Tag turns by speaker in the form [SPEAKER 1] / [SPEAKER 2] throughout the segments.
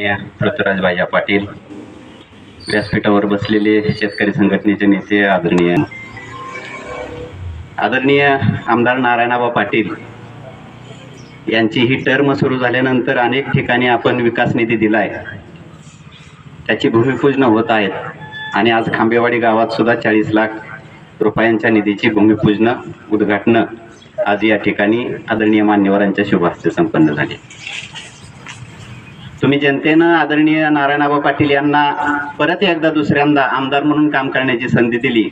[SPEAKER 1] या पृथ्वीराज भाईया पाटील. व्यासपीठावर बसलेले शेतकरी संघटनेचे नेते आदरणीय आदरणीय आमदार नारायणाबा पाटील यांची ही टर्म सुरू झाल्यानंतर अनेक ठिकाणी आपण विकास निधी दिलाय. त्याची भूमिपूजन होत आहेत आणि आज खांबेवाडी गावात सुद्धा चाळीस लाख रुपयांच्या निधीची भूमिपूजन उद्घाटन आज या ठिकाणी आदरणीय मान्यवरांच्या शुभास्ते संपन्न झाली. तुम्ही जनतेनं आदरणीय नारायणबाबा पाटील यांना परत एकदा दुसऱ्यांदा आमदार म्हणून काम करण्याची संधी दिली.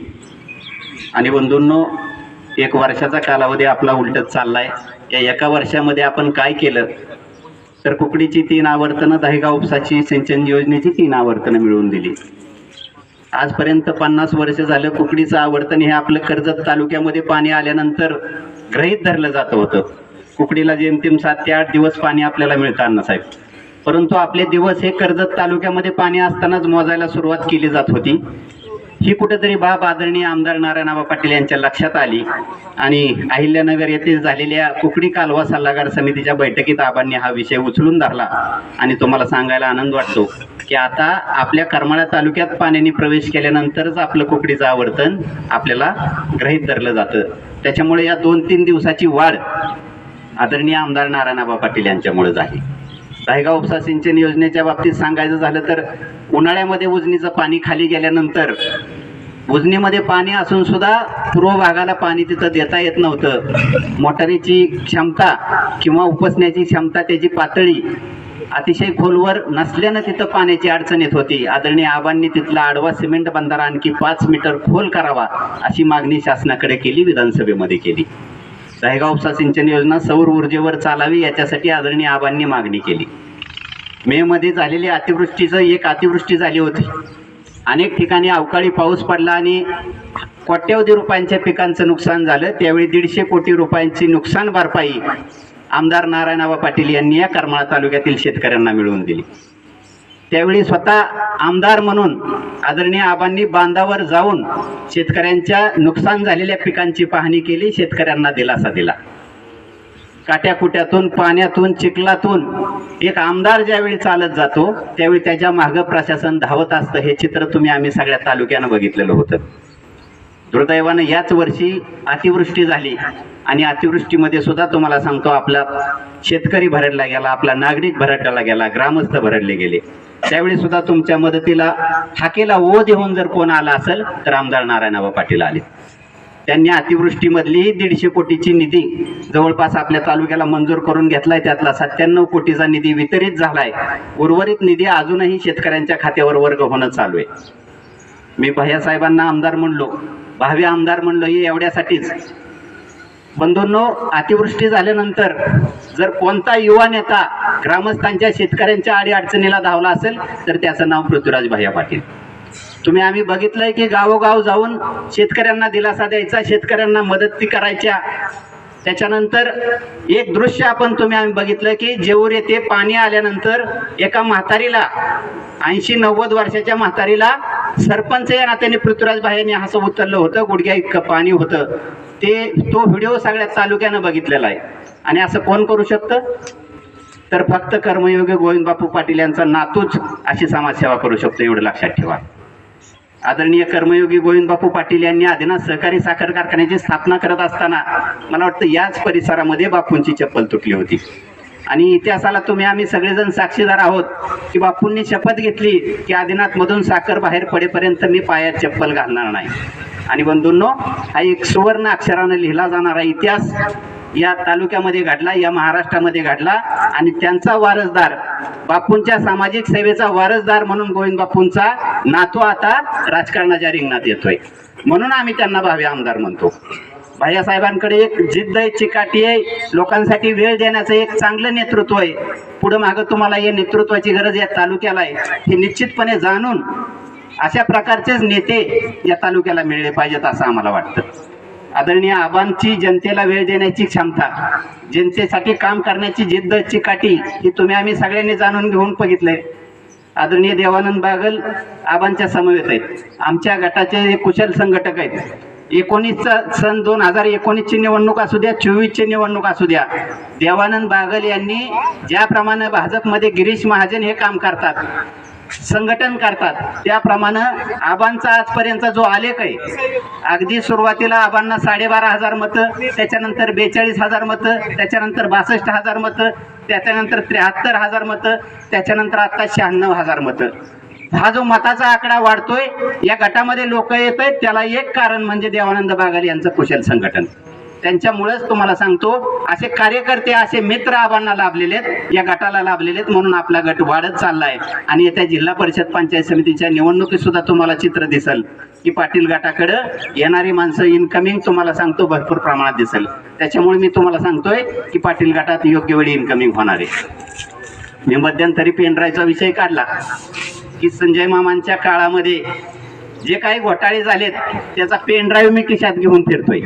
[SPEAKER 1] आणि बंधूंनो एक वर्षाचा कालावधी आपला उलटत चाललाय. या एका वर्षामध्ये आपण काय केलं? तर कुकडीची तीन आवर्तनं दहेगाव उपसाची सिंचन योजनेची तीन आवर्तनं मिळवून दिली. आजपर्यंत पन्नास वर्ष झालं कुकडीचं आवर्तन हे आपलं कर्जत तालुक्यामध्ये पाणी आल्यानंतर ग्रहित धरलं जात होतं. कुकडीला जेमतेम सात ते आठ दिवस पाणी आपल्याला मिळतं साहेब. परंतु आपले दिवस हे कर्जत तालुक्यामध्ये पाणी असतानाच मोजायला सुरुवात केली जात होती. ही कुठेतरी बाब आदरणीय आमदार नारायणबा पाटील यांच्या लक्षात आली आणि अहिल्यानगर येथे झालेल्या कुकडी कालवा सल्लागार समितीच्या बैठकीत आबांनी हा विषय उचलून धरला आणि तुम्हाला सांगायला आनंद वाटतो की आता आपल्या करमाळा तालुक्यात पाण्याने प्रवेश केल्यानंतरच आपलं कुकडीचं आवर्तन आपल्याला गृहीत धरलं जातं. त्याच्यामुळे या दोन तीन दिवसाची वाढ आदरणीय आमदार नारायणबा पाटील यांच्यामुळे झाली रायगाव उपसा सिंचन योजनेच्या बाबतीत सांगायचं झालं तर उन्हाळ्यामध्ये उजनीचं पाणी खाली गेल्यानंतर उजनीमध्ये पाणी असून सुद्धा पूर्व भागाला पाणी तिथं देता येत नव्हतं. मोटारीची क्षमता किंवा उपसण्याची क्षमता त्याची पातळी अतिशय खोलवर नसल्यानं तिथं पाण्याची अडचण येत होती. आदरणीय आबांनी तिथला आडवा सिमेंट बंधारा आणखी पाच मीटर खोल करावा अशी मागणी शासनाकडे केली विधानसभेमध्ये केली. दहेगाव उपसा सिंचन योजना सौर ऊर्जेवर चालावी याच्यासाठी आदरणीय आबांनी मागणी केली. मे मध्ये झालेली अतिवृष्टीचं एक अतिवृष्टी झाली होती. अनेक ठिकाणी अवकाळी पाऊस पडला आणि कोट्यवधी रुपयांच्या पिकांचं नुकसान झालं. त्यावेळी दीडशे कोटी रुपयांची नुकसान भरपाई आमदार नारायणबाबा पाटील यांनी या करमाळा तालुक्यातील शेतकऱ्यांना मिळवून दिली. त्यावेळी स्वतः आमदार म्हणून आदरणीय आबांनी बांधावर जाऊन शेतकऱ्यांच्या नुकसान झालेल्या पिकांची पाहणी केली शेतकऱ्यांना दिलासा दिला. काट्याकुट्यातून पाण्यातून चिखलातून एक आमदार ज्यावेळी चालत जातो त्यावेळी त्याच्या मागं प्रशासन धावत असतं हे चित्र तुम्ही आम्ही सगळ्या तालुक्यानं बघितलेलं होतं. दुर्दैवानं याच वर्षी अतिवृष्टी झाली. आणि अतिवृष्टीमध्ये सुद्धा तुम्हाला सांगतो आपला शेतकरी भरडला गेला आपला नागरिक भरडला गेला ग्रामस्थ भरडले गेले. त्यावेळी सुद्धा तुमच्या मदतीला हाकेला ओ देऊन जर कोण आला असेल तर आमदार नारायणबाबा पाटील आले. त्यांनी अतिवृष्टीमधली दीडशे कोटीची निधी जवळपास आपल्या तालुक्याला मंजूर करून घेतलाय. त्यातला सत्त्याण्णव कोटीचा निधी वितरित झालाय. उर्वरित निधी अजूनही शेतकऱ्यांच्या खात्यावर वर्ग होणं चालू आहे. मी भैयासाहेबांना आमदार म्हणलो भावी आमदार म्हणलो हे एवढ्यासाठीच. बंधूंनो अतिवृष्टी झाल्यानंतर जर कोणता युवा नेता ग्रामस्थांच्या शेतकऱ्यांच्या अडीअडचणीला धावला असेल तर त्याचं नाव पृथ्वीराज भैया पाटील. तुम्ही आम्ही बघितलंय की गावोगाव जाऊन शेतकऱ्यांना दिलासा द्यायचा शेतकऱ्यांना मदती करायच्या. त्याच्यानंतर एक दृश्य आपण तुम्ही आम्ही बघितलं की जेऊर येथे पाणी आल्यानंतर एका म्हातारीला ऐंशी नव्वद वर्षाच्या म्हातारीला सरपंच या नात्याने पृथ्वीराज भाईंनी असं उतरलं होतं. गुडघ्या इतकं पाणी होतं. ते तो व्हिडिओ सगळ्या तालुक्यानं बघितलेला आहे. आणि असं कोण करू शकतं? तर फक्त कर्मयोगी गोविंद बापू पाटील यांचा नातूच अशी समाजसेवा करू शकतो एवढं लक्षात ठेवा. आदरणीय कर्मयोगी गोविंद बापू पाटील यांनी आदिनाथ सहकारी साखर कारखान्याची स्थापना करत असताना मला वाटतं याच परिसरामध्ये बापूंची चप्पल तुटली होती. आणि इतिहासाला तुम्ही आम्ही सगळेजण साक्षीदार आहोत. की बापूंनी शपथ घेतली की आदिनाथमधून साखर बाहेर पडेपर्यंत मी पायात चप्पल घालणार नाही. आणि बंधूंनो हा एक सुवर्ण अक्षरानं लिहिला जाणारा इतिहास या तालुक्यामध्ये घडला या महाराष्ट्रामध्ये घडला. आणि त्यांचा वारसदार बापूंच्या सामाजिक सेवेचा वारसदार म्हणून गोविंद बापूंचा नातू आता राजकारणाच्या रिंगणात येतोय. म्हणून आम्ही त्यांना भावी आमदार म्हणतो. साहेबांकडे एक जिद्द आहे चिकाटी आहे. लोकांसाठी वेळ देण्याचं एक चांगलं नेतृत्व आहे. पुढं मागं तुम्हाला या नेतृत्वाची गरज या तालुक्याला आहे. हे निश्चितपणे जाणून अशा प्रकारचेच नेते या तालुक्याला मिळले पाहिजेत असं आम्हाला वाटतं. आदरणीय आबांची जनतेला वेळ देण्याची क्षमता जनतेसाठी काम करण्याची जिद्द चिकाटी ही तुम्ही आम्ही सगळ्यांनी जाणून घेऊन बघितले आदरणीय देवानंद बागल आबांच्या समवेत आहेत. आमच्या गटाचे कुशल संघटक आहेत. एकोणीसचा सन दोन हजार एकोणीसची निवडणूक असू द्या चोवीसची निवडणूक असू द्या. देवानंद बागल यांनी ज्याप्रमाणे भाजपमध्ये गिरीश महाजन हे काम करतात संघटन करतात त्याप्रमाणे आबांचा आजपर्यंत जो आलेख आहे अगदी सुरुवातीला आबांना साडेबारा हजार मतं त्याच्यानंतर बेचाळीस हजार मतं त्याच्यानंतर बासष्ट हजार मतं त्याच्यानंतर त्र्याहत्तर हजार मतं त्याच्यानंतर आत्ता शहाण्णव हजार मतं. हा जो मताचा आकडा वाढतोय या गटामध्ये लोक येत आहेत त्याला एक कारण म्हणजे देवानंद बागल यांचं कुशल संघटन. त्यांच्यामुळेच तुम्हाला सांगतो असे कार्यकर्ते असे मित्र आबांना लाभलेले आहेत या गटाला लाभलेले आहेत म्हणून आपला गट वाढत चाललाय. आणि येत्या जिल्हा परिषद पंचायत समितीच्या निवडणुकीत सुद्धा तुम्हाला चित्र दिसल की पाटील गटाकडं येणारी माणसं इन्कमिंग तुम्हाला सांगतो भरपूर प्रमाणात दिसेल. त्याच्यामुळे मी तुम्हाला सांगतोय की पाटील गटात योग्य वेळी इन्कमिंग होणार आहे. मी मध्यंतरी पेनड्रायचा विषय काढला. की संजय मामांच्या काळामध्ये जे काही घोटाळे झालेत त्याचा पेनड्राईव्ह मी खिशात घेऊन फिरतोय.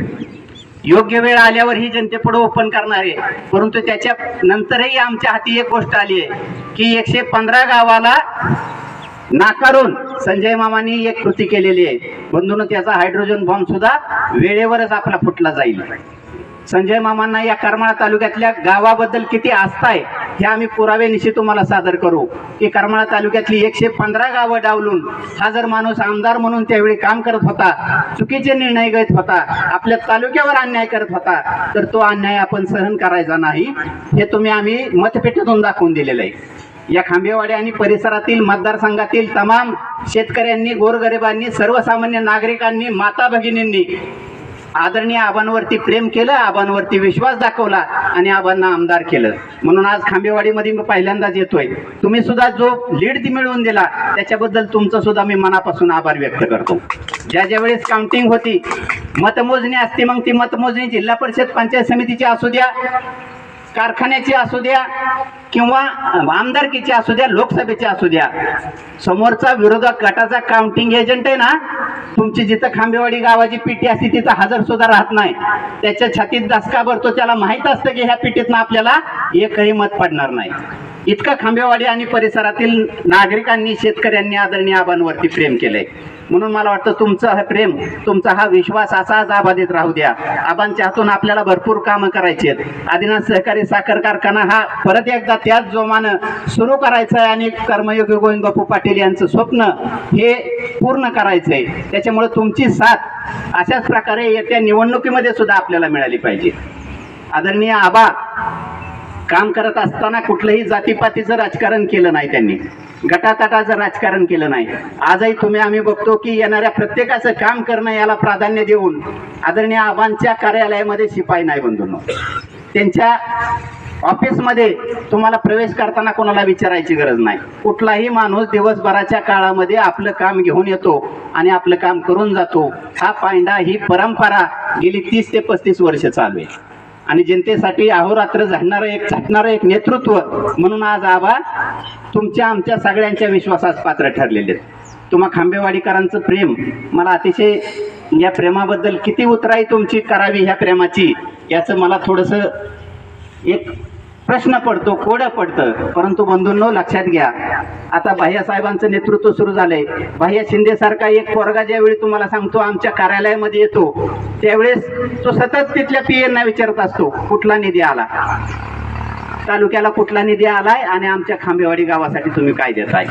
[SPEAKER 1] योग्य वेळ आल्यावर ही जनतेपुढे ओपन करणार आहे. परंतु त्याच्या नंतरही आमच्या हाती एक गोष्ट आली आहे की एकशे पंधरा गावाला नाकारून संजय मामांनी एक कृती केलेली आहे. बंधून त्याचा हायड्रोजन बॉम्ब सुद्धा वेळेवरच आपला फुटला जाईल. संजय मामांना या करमाळा तालुक्यातल्या गावाबद्दल किती आस्था आहे हे आम्ही पुराव्यानिशी तुम्हाला सादर करू. की करमाळा तालुक्यातली एकशे पंधरा गावं डावलून हा जर माणूस आमदार म्हणून त्यावेळी काम करत होता चुकीचे निर्णय घेत होता आपल्या तालुक्यावर अन्याय करत होता तर तो अन्याय आपण सहन करायचा नाही हे तुम्ही आम्ही मतपेटीतून दाखवून दिलेलं आहे. या खांबेवाडी आणि परिसरातील मतदारसंघातील तमाम शेतकऱ्यांनी गोरगरिबांनी सर्वसामान्य नागरिकांनी माता भगिनींनी आदरणीय आबांवरती प्रेम केलं आबांवरती विश्वास दाखवला आणि आबांना आमदार केलं. म्हणून आज खांबेवाडीमध्ये मी पहिल्यांदाच येतोय. तुम्ही सुद्धा जो लीड ती मिळवून दिला त्याच्याबद्दल तुमचं सुद्धा मी मनापासून आभार व्यक्त करतो. ज्या ज्या वेळेस काउंटिंग होती मतमोजणी असते मग ती मतमोजणी जिल्हा परिषद पंचायत समितीची असू द्या कारखान्याची असू द्या किंवा आमदारकीची असू द्या लोकसभेची असू द्या समोरचा विरोधक गटाचा काउंटिंग एजंट आहे ना तुमची जिथं खांबेवाडी गावाची पिटी असते तिथं हजर सुद्धा राहत नाही. त्याच्या छातीत दसका भरतो त्याला माहीत असतं की ह्या पिटीतनं आपल्याला एकही मत पडणार नाही. इतकं खांबेवाडी आणि परिसरातील नागरिकांनी शेतकऱ्यांनी आदरणीय आबांवरती प्रेम केलंय म्हणून मला वाटतं तुमचं हा प्रेम तुमचा हा विश्वास असाच आबाधित राहू द्या. आबांच्या हातून आपल्याला भरपूर कामं करायची आहेत. आदिनाथ सहकारी साखर कारखाना हा परत एकदा त्याच जोमानं सुरू करायचं आहे आणि कर्मयोगी गोविंद बापू पाटील यांचं स्वप्न हे पूर्ण करायचं आहे त्याच्यामुळे तुमची साथ अशाच प्रकारे येत्या निवडणुकीमध्ये सुद्धा आपल्याला मिळाली पाहिजे. आदरणीय आबा काम करत असताना कुठलंही जातीपातीचं राजकारण केलं नाही त्यांनी. गटातटाचं राजकारण केलं नाही. आजही तुम्ही आम्ही बघतो की येणाऱ्या प्रत्येकाचं काम करणं याला प्राधान्य देऊन आदरणीय आबांच्या कार्यालयामध्ये शिपाई नाही बंधून. त्यांच्या ऑफिसमध्ये तुम्हाला प्रवेश करताना कोणाला विचारायची गरज नाही. कुठलाही माणूस दिवसभराच्या काळामध्ये आपलं काम घेऊन येतो आणि आपलं काम करून जातो. हा पायंडा ही परंपरा गेली तीस ते पस्तीस वर्ष चालू आहे. आणि जनतेसाठी अहोरात्र झडणारं एक झटणारं एक नेतृत्व म्हणून आज आबा तुमच्या आमच्या सगळ्यांच्या विश्वासास पात्र ठरलेले आहेत. तुम्हा खांबेवाडीकरांचं प्रेम मला अतिशय या प्रेमाबद्दल किती उतराई तुमची करावी ह्या प्रेमाची याचं मला थोडंसं एक प्रश्न पडतो कोडं पडतं. परंतु बंधूंनो लक्षात घ्या. आता साहेबांचं नेतृत्व सुरू झालंय. भैया शिंदे सारखा एक पोरगा ज्यावेळी तुम्हाला सांगतो आमच्या कार्यालयामध्ये येतो त्यावेळेस तो सतत तिथल्या पी ना विचारत असतो कुठला निधी आला? तालुक्याला कुठला निधी आलाय आणि आमच्या खांबेवाडी गावासाठी तुम्ही काय देताय?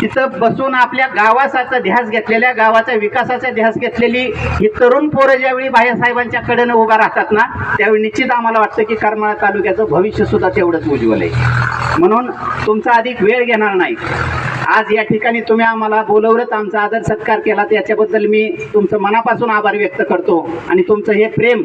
[SPEAKER 1] तिथं बसून आपल्या गावासाचा ध्यास घेतलेल्या गावाचा विकासाचा ध्यास घेतलेली ही तरुण पोरं ज्यावेळी बाहेरसाहेबांच्या कडेनं उभा राहतात ना त्यावेळी निश्चित आम्हाला वाटतं की करमाळा तालुक्याचं भविष्य सुद्धा तेवढंच उज्ज्वल आहे. म्हणून तुमचा अधिक वेळ घेणार नाही. आज या ठिकाणी तुम्ही आम्हाला बोलवलंच आमचा आदर सत्कार केला त्याच्याबद्दल मी तुमचं मनापासून आभार व्यक्त करतो. आणि तुमचं हे प्रेम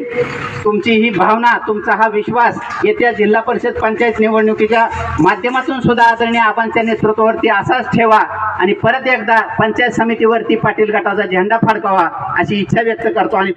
[SPEAKER 1] तुमची ही भावना तुमचा हा विश्वास येत्या जिल्हा परिषद पंचायत निवडणुकीच्या माध्यमातून सुद्धा आदरणीय आबांच्या नेतृत्वावरती असाच ठेवा आणि परत एकदा पंचायत समितीवरती पाटील गटाचा झेंडा फडकावा अशी इच्छा व्यक्त करतो. आणि